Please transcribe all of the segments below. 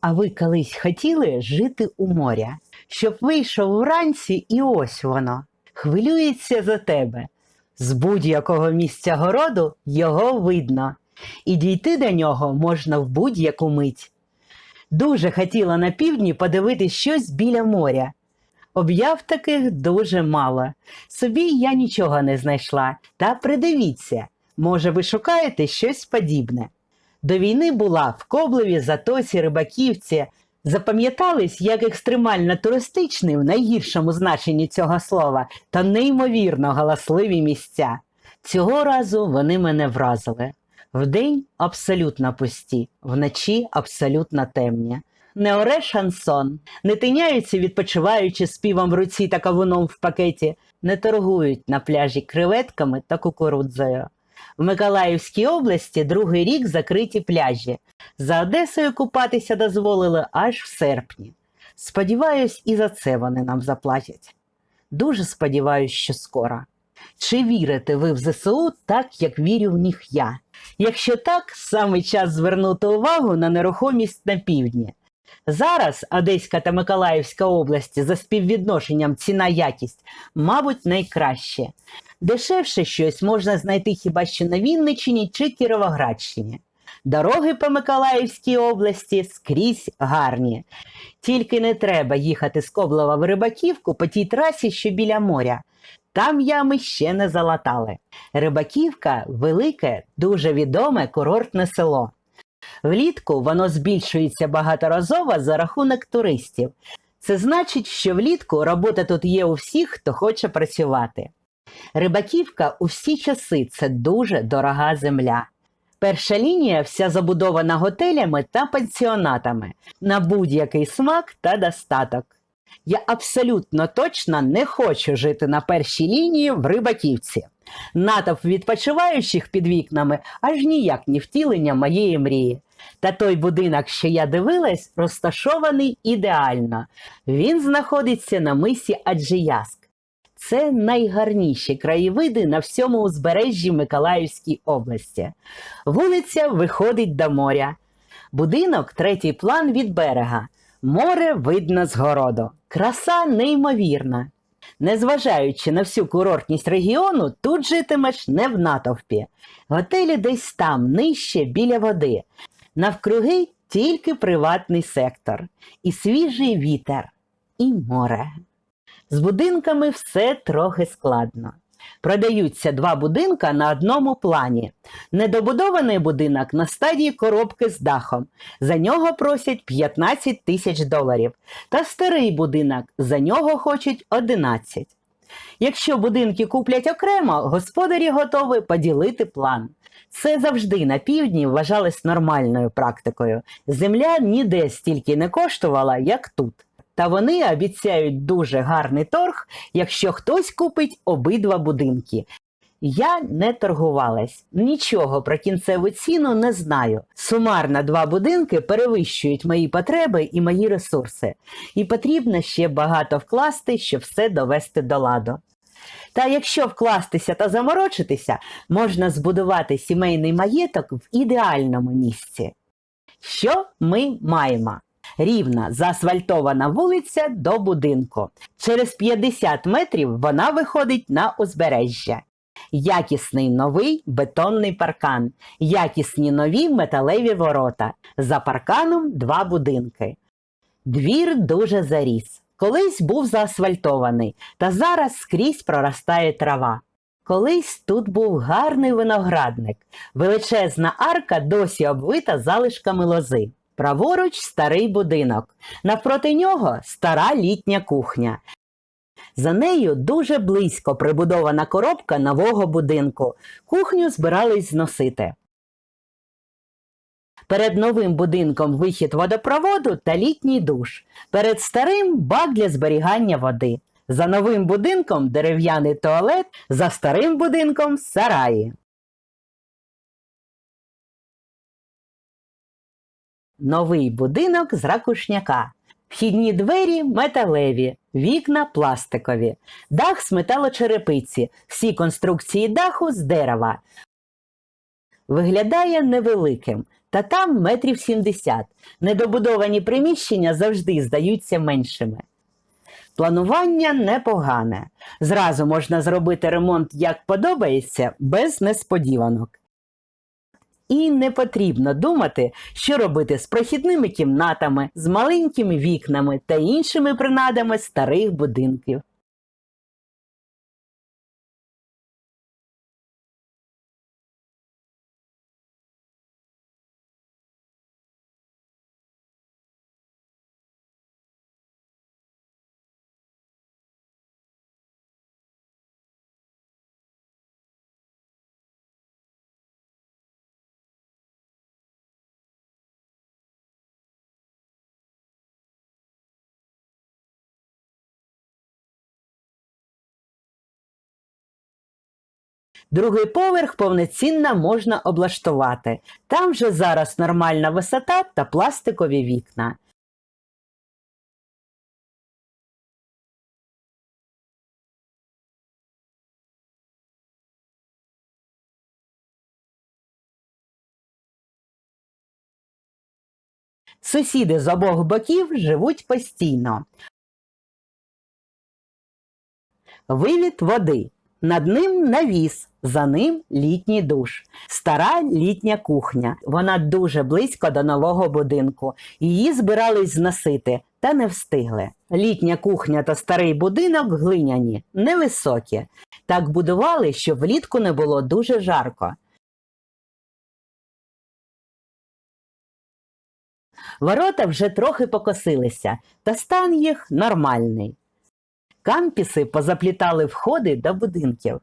А ви колись хотіли жити у моря, щоб вийшов вранці, і ось воно хвилюється за тебе. З будь-якого місця городу його видно, і дійти до нього можна в будь-яку мить. Дуже хотіла на півдні подивитись щось біля моря. Об'яв таких дуже мало. Собі я нічого не знайшла. Та придивіться, може, ви шукаєте щось подібне. До війни була в Коблеві, Затоці, Рибаківці. Запам'ятались як екстремально туристичний в найгіршому значенні цього слова та неймовірно галасливі місця. Цього разу вони мене вразили. Вдень абсолютно пусті, вночі абсолютно темні. Не оре шансон, не тиняються, відпочиваючи співом в руці та кавуном в пакеті, не торгують на пляжі креветками та кукурудзою. В Миколаївській області другий рік закриті пляжі. За Одесою купатися дозволили аж в серпні. Сподіваюсь, і за це вони нам заплатять. Дуже сподіваюсь, що скоро. Чи вірите ви в ЗСУ так, як вірю в них я? Якщо так, саме час звернути увагу на нерухомість на півдні. Зараз Одеська та Миколаївська області за співвідношенням ціна-якість, мабуть, найкраще. Дешевше щось можна знайти хіба що на Вінниччині чи Кіровоградщині. Дороги по Миколаївській області скрізь гарні. Тільки не треба їхати з Коблова в Рибаківку по тій трасі, що біля моря. Там ями ще не залатали. Рибаківка велике, дуже відоме курортне село. Влітку воно збільшується багаторазово за рахунок туристів. Це значить, що влітку робота тут є у всіх, хто хоче працювати. Рибаківка у всі часи це дуже дорога земля. Перша лінія вся забудована готелями та пансіонатами на будь-який смак та достаток. Я абсолютно точно не хочу жити на першій лінії в Рибаківці. Натовп відпочиваючих під вікнами аж ніяк не втілення моєї мрії. Та той будинок, що я дивилась, розташований ідеально. Він знаходиться на мисі Аджияск. Це найгарніші краєвиди на всьому узбережжі Миколаївській області. Вулиця виходить до моря. Будинок третій план від берега. Море видно з городу. Краса неймовірна. Незважаючи на всю курортність регіону, тут житимеш не в натовпі. Готелі десь там, нижче, біля води. Навкруги тільки приватний сектор, і свіжий вітер, і море. З будинками все трохи складно. Продаються два будинка на одному плані. Недобудований будинок на стадії коробки з дахом. За нього просять 15 тисяч доларів. Та старий будинок за нього хочуть 11. Якщо будинки куплять окремо, господарі готові поділити план. Це завжди на півдні вважалось нормальною практикою. Земля ніде стільки не коштувала, як тут. Та вони обіцяють дуже гарний торг, якщо хтось купить обидва будинки. Я не торгувалась, нічого про кінцеву ціну не знаю. Сумарно два будинки перевищують мої потреби і мої ресурси, і потрібно ще багато вкласти, щоб все довести до ладу. Та якщо вкластися та заморочитися, можна збудувати сімейний маєток в ідеальному місці. Що ми маємо? Рівна заасфальтована вулиця до будинку. Через 50 метрів вона виходить на узбережжя. Якісний новий бетонний паркан, якісні нові металеві ворота. За парканом два будинки. Двір дуже заріс. Колись був заасфальтований, та зараз скрізь проростає трава. Колись тут був гарний виноградник. Величезна арка досі обвита залишками лози. Праворуч старий будинок. Навпроти нього стара літня кухня. За нею дуже близько прибудована коробка нового будинку. Кухню збирались зносити. Перед новим будинком вихід водопроводу та літній душ. Перед старим бак для зберігання води. За новим будинком дерев'яний туалет, за старим будинком сараї. Новий будинок з ракушняка. Вхідні двері металеві, вікна пластикові, дах з металочерепиці, всі конструкції даху з дерева. Виглядає невеликим, та там метрів 70. Недобудовані приміщення завжди здаються меншими. Планування непогане. Зразу можна зробити ремонт як подобається, без несподіванок. І не потрібно думати, що робити з прохідними кімнатами, з маленькими вікнами та іншими принадами старих будинків. Другий поверх повноцінно можна облаштувати. Там же зараз нормальна висота та пластикові вікна. Сусіди з обох боків живуть постійно. Вивід води. Над ним навіс, за ним літній душ. Стара літня кухня. Вона дуже близько до нового будинку. Її збирались зносити, та не встигли. Літня кухня та старий будинок глиняні, невисокі. Так будували, щоб влітку не було дуже жарко. Ворота вже трохи покосилися, та стан їх нормальний. Кампіси позаплітали входи до будинків.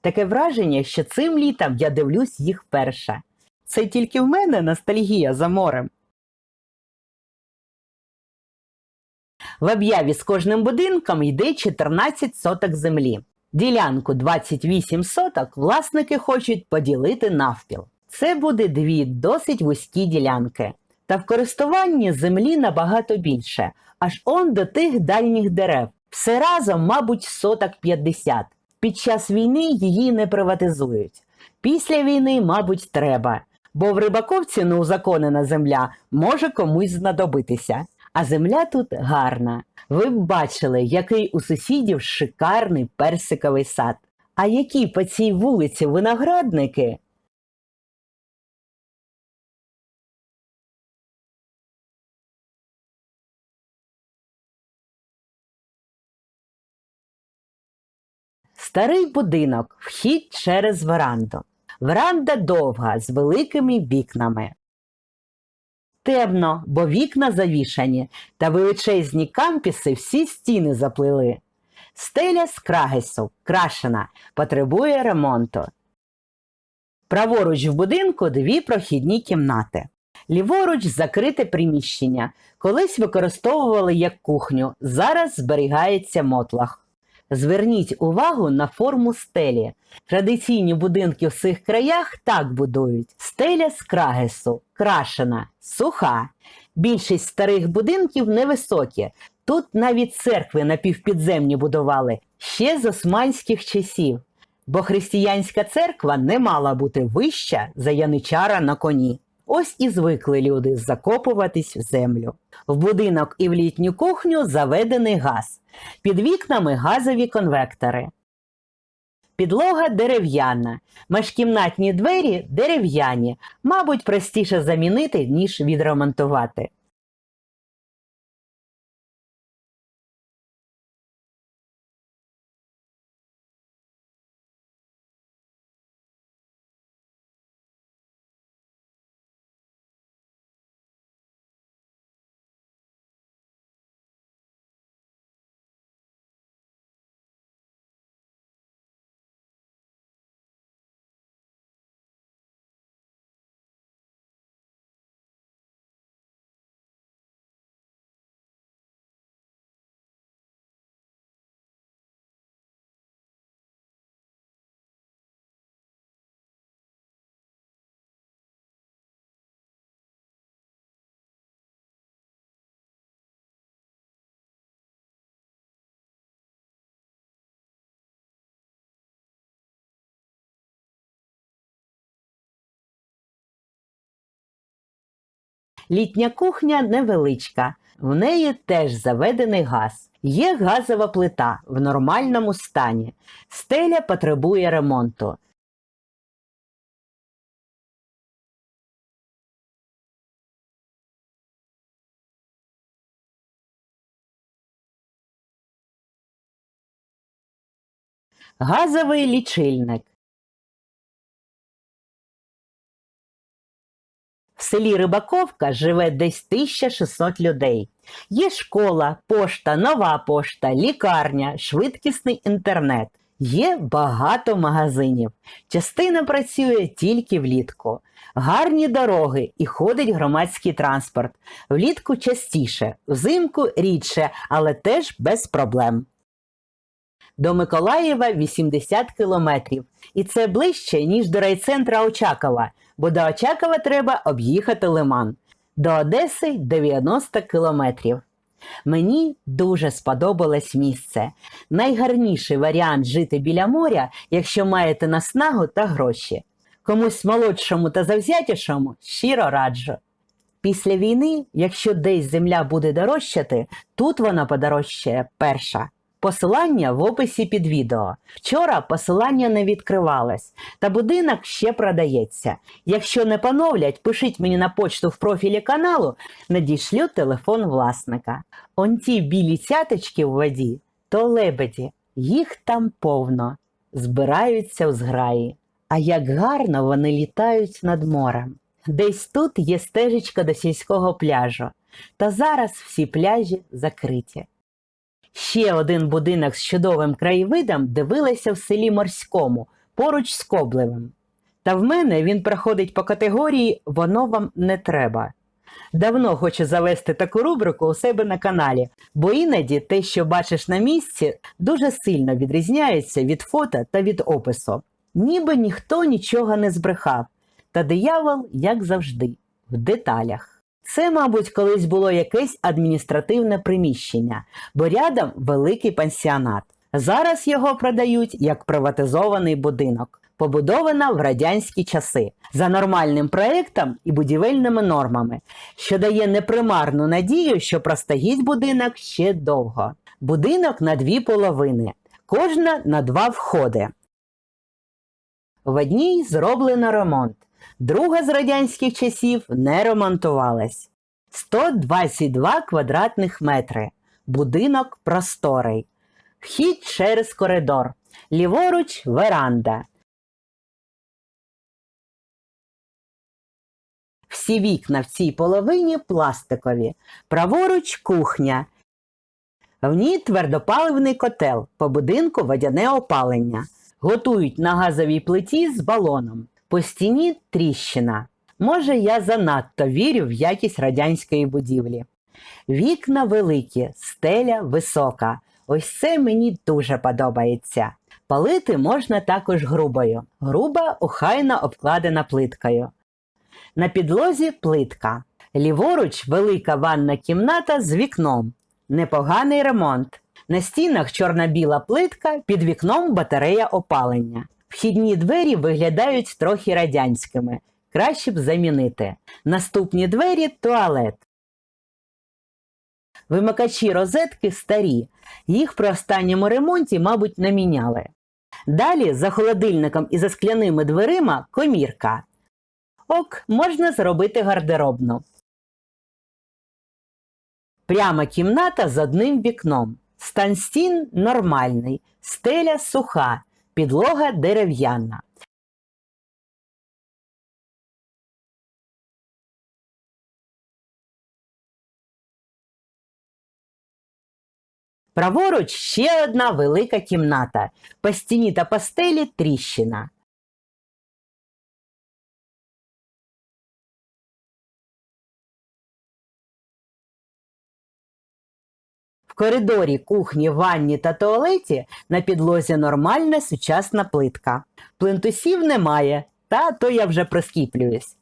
Таке враження, що цим літом я дивлюсь їх вперше. Це тільки в мене ностальгія за морем. В об'яві з кожним будинком йде 14 соток землі. Ділянку 28 соток власники хочуть поділити навпіл. Це буде дві досить вузькі ділянки. Та в користуванні землі набагато більше, аж он до тих дальніх дерев. Все разом, мабуть, соток 50. Під час війни її не приватизують. Після війни, мабуть, треба, бо в рибаковці неузаконена земля може комусь знадобитися. А земля тут гарна. Ви б бачили, який у сусідів шикарний персиковий сад. А які по цій вулиці виноградники? Старий будинок, вхід через веранду. Веранда довга з великими вікнами. Темно, бо вікна завішані, та величезні кампіси всі стіни заплили. Стеля з крагесу, крашена, потребує ремонту. Праворуч в будинку дві прохідні кімнати. Ліворуч закрите приміщення. Колись використовували як кухню, зараз зберігається мотлах. Зверніть увагу на форму стелі. Традиційні будинки в цих краях так будують: стеля з крагесу, крашена, суха. Більшість старих будинків невисокі. Тут навіть церкви напівпідземні будували ще з османських часів, бо християнська церква не мала бути вища за яничара на коні. Ось і звикли люди закопуватись в землю. В будинок і в літню кухню заведений газ. Під вікнами газові конвектори. Підлога дерев'яна. Межкімнатні двері дерев'яні. Мабуть, простіше замінити, ніж відремонтувати. Літня кухня невеличка, в неї теж заведений газ. Є газова плита в нормальному стані. Стеля потребує ремонту. Газовий лічильник. Селі Рибаковка живе десь 1600 людей. Є школа, пошта, нова пошта, лікарня, швидкісний інтернет. Є багато магазинів. Частина працює тільки влітку. Гарні дороги і ходить громадський транспорт. Влітку частіше, взимку рідше, але теж без проблем. До Миколаєва 80 кілометрів. І це ближче, ніж до райцентра Очакова, бо до Очакова треба об'їхати Лиман. До Одеси 90 кілометрів. Мені дуже сподобалось місце. Найгарніший варіант жити біля моря, якщо маєте наснагу та гроші. Комусь молодшому та завзятішому щиро раджу. Після війни, якщо десь земля буде дорожчати, тут вона подорожчає перша. Посилання в описі під відео. Вчора посилання не відкривалось, та будинок ще продається. Якщо не поновлять, пишіть мені на почту в профілі каналу, надішлю телефон власника. Он ті білі цяточки в воді, то лебеді, їх там повно, збираються в зграї. А як гарно вони літають над морем. Десь тут є стежечка до сільського пляжу, та зараз всі пляжі закриті. Ще один будинок з чудовим краєвидом дивилася в селі Морському, поруч з Коблевим. Та в мене він проходить по категорії Воно вам не треба. Давно хочу завести таку рубрику у себе на каналі, бо іноді те, що бачиш на місці, дуже сильно відрізняється від фото та від опису. Ніби ніхто нічого не збрехав, та диявол, як завжди, в деталях. Це, мабуть, колись було якесь адміністративне приміщення, бо рядом великий пансіонат. Зараз його продають як приватизований будинок, побудована в радянські часи за нормальним проектом і будівельними нормами, що дає непримарну надію, що простоїть будинок ще довго. Будинок на дві половини, кожна на два входи. В одній зроблено ремонт, друга з радянських часів не ремонтувалась. 122 квадратних метри. Будинок просторий. Вхід через коридор. Ліворуч веранда. Всі вікна в цій половині пластикові. Праворуч кухня. В ній твердопаливний котел, по будинку водяне опалення. Готують на газовій плиті з балоном. По стіні тріщина. Може, я занадто вірю в якість радянської будівлі. Вікна великі, стеля висока. Ось це мені дуже подобається. Палити можна також грубою. Груба охайно обкладена плиткою. На підлозі плитка. Ліворуч велика ванна кімната з вікном. Непоганий ремонт. На стінах чорна-біла плитка, під вікном батарея опалення. Вхідні двері виглядають трохи радянськими. Краще б замінити. Наступні двері туалет. Вимикачі розетки старі. Їх при останньому ремонті, мабуть, не міняли. Далі за холодильником і за скляними дверима комірка. Ок, можна зробити гардеробну. Пряма кімната з одним вікном. Стан стін нормальний, стеля суха, підлога дерев'яна. Праворуч ще одна велика кімната. По стіні та по стелі тріщина. Коридорі, кухні, ванні та туалеті на підлозі нормальна сучасна плитка. Плинтусів немає, та то я вже прискіплююсь.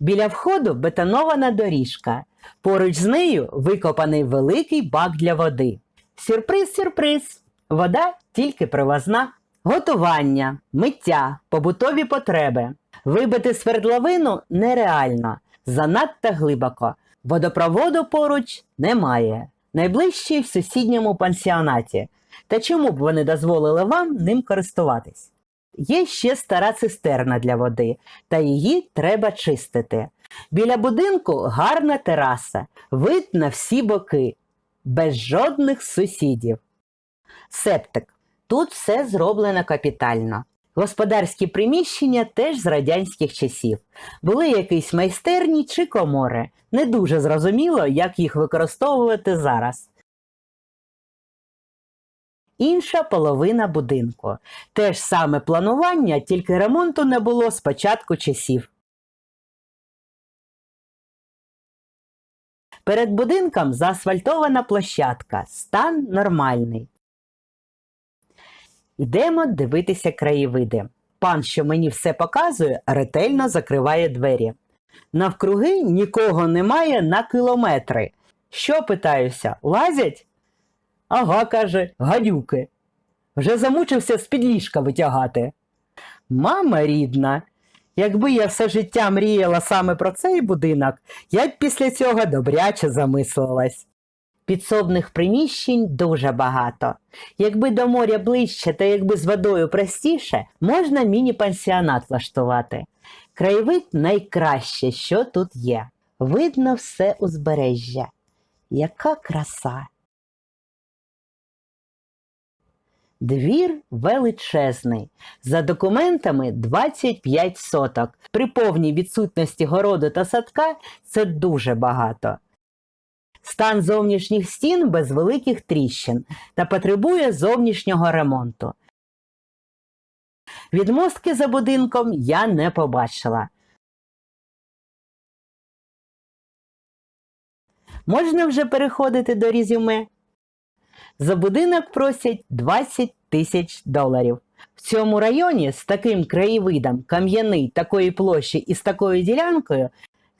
Біля входу бетонована доріжка. Поруч з нею викопаний великий бак для води. Сюрприз, сюрприз! Вода тільки привозна. Готування, миття, побутові потреби. Вибити свердловину нереально, занадто глибоко. Водопроводу поруч немає. Найближчий в сусідньому пансіонаті. Та чому б вони дозволили вам ним користуватись? Є ще стара цистерна для води, та її треба чистити. Біля будинку гарна тераса, вид на всі боки, без жодних сусідів. Септик. Тут все зроблено капітально. Господарські приміщення теж з радянських часів. Були якісь майстерні чи комори. Не дуже зрозуміло, як їх використовувати зараз. Інша половина будинку. Те ж саме планування, тільки ремонту не було з початку часів. Перед будинком заасфальтована площадка. Стан нормальний. Йдемо дивитися краєвиди. Пан, що мені все показує, ретельно закриває двері. Навкруги нікого немає на кілометри. Що питаюся, лазять? Ага, каже, гадюки. Вже замучився з-під ліжка витягати. Мама рідна, якби я все життя мріяла саме про цей будинок, я б після цього добряче замислилась. Підсобних приміщень дуже багато. Якби до моря ближче та якби з водою простіше, можна міні-пансіонат влаштувати. Краєвид найкраще, що тут є. Видно все узбережжя. Яка краса! Двір величезний. За документами 25 соток. При повній відсутності городу та садка це дуже багато. Стан зовнішніх стін без великих тріщин та потребує зовнішнього ремонту. Відмостки за будинком я не побачила. Можна вже переходити до резюме? За будинок просять 20 тисяч доларів. В цьому районі з таким краєвидом кам'яний такої площі і з такою ділянкою,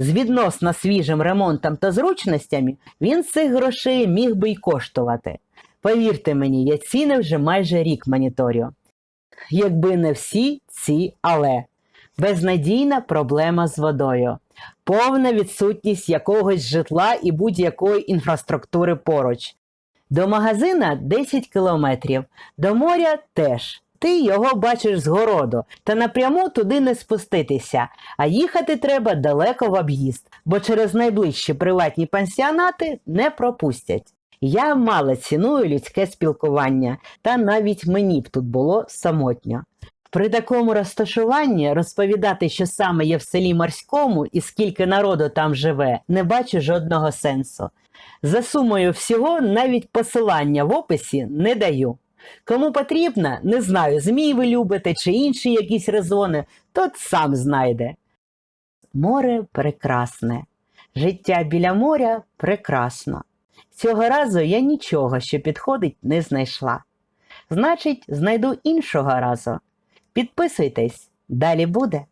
з відносно свіжим ремонтом та зручностями, він цих грошей міг би й коштувати. Повірте мені, я ціни вже майже рік моніторю. Якби не всі ці але. Безнадійна проблема з водою, повна відсутність якогось житла і будь-якої інфраструктури поруч. До магазина 10 кілометрів, до моря теж. Ти його бачиш з городу, та напряму туди не спуститися, а їхати треба далеко в об'їзд, бо через найближчі приватні пансіонати не пропустять. Я мало ціную людське спілкування, та навіть мені б тут було самотньо. При такому розташуванні розповідати, що саме є в селі Морському і скільки народу там живе, не бачу жодного сенсу. За сумою всього навіть посилання в описі не даю. Кому потрібно, не знаю, змій ви любите чи інші якісь резони, тот сам знайде. Море прекрасне. Життя біля моря прекрасно. Цього разу я нічого, що підходить, не знайшла. Значить, знайду іншого разу. Підписуйтесь, далі буде.